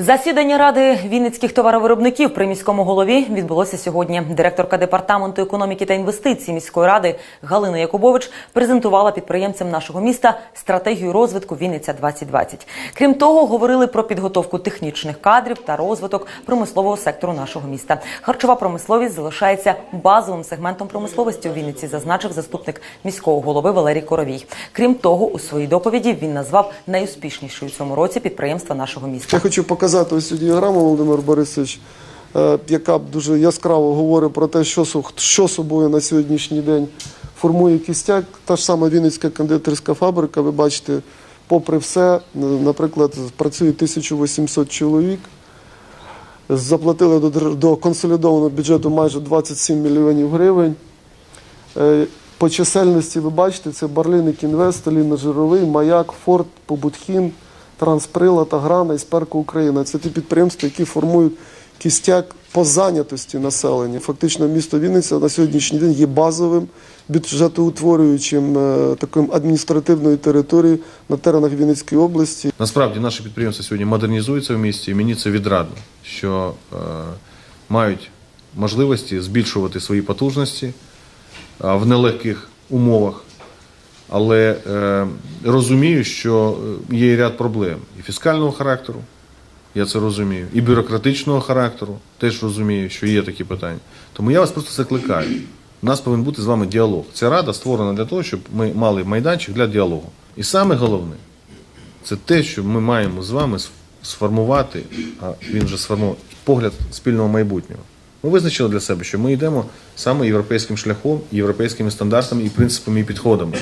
Засідання ради вінницьких товаровиробників при міському голові відбулося сьогодні. Директорка департаменту економіки та інвестицій міської ради Галина Якубович презентувала підприємцям нашого міста стратегію розвитку Вінниця 2020 Крім того, говорили про підготовку технічних кадрів та розвиток промислового сектору нашого міста. Харчова промисловість залишається базовим сегментом промисловості у Вінниці, зазначив заступник міського голови Валерій Коровій. Крім того, у своїй доповіді він назвав найуспішнішою цьому році підприємства нашого міста. Я хочу показати ось цю діаграму, Володимир Борисович, е, яка дуже яскраво говорить про те, що, що собою на сьогоднішній день формує кістяк. Та ж сама Вінницька кондитерська фабрика, ви бачите, попри все, наприклад, працює 1800 чоловік. Заплатили до, до консолідованого бюджету майже 27 мільйонів гривень. Е, По чисельності ви бачите, це Барлиник Інвест, Ліна Жировий, Маяк, Форт, Побутхім, Трансприла та Грана і Сперка Україна. Це ті підприємства, які формують кістяк по зайнятості населення. Фактично, місто Вінниця на сьогоднішній день є базовим бюджетоутворюючим е, таким адміністративною територією на теренах Вінницької області. Насправді наше підприємство сьогодні модернізується в місті, і мені це відрадно, що е, мають можливості збільшувати свої потужності е, в нелегких умовах. Але е, розумію, що е, є ряд проблем і фіскального характеру, я це розумію, і бюрократичного характеру, теж розумію, що є такі питання. Тому я вас просто закликаю. У нас повинен бути з вами діалог. Ця рада створена для того, щоб ми мали майданчик для діалогу. І саме головне, це те, що ми маємо з вами сформувати, а він вже сформував погляд спільного майбутнього. Ми визначили для себе, що ми йдемо саме європейським шляхом, європейськими стандартами і принципами і підходами.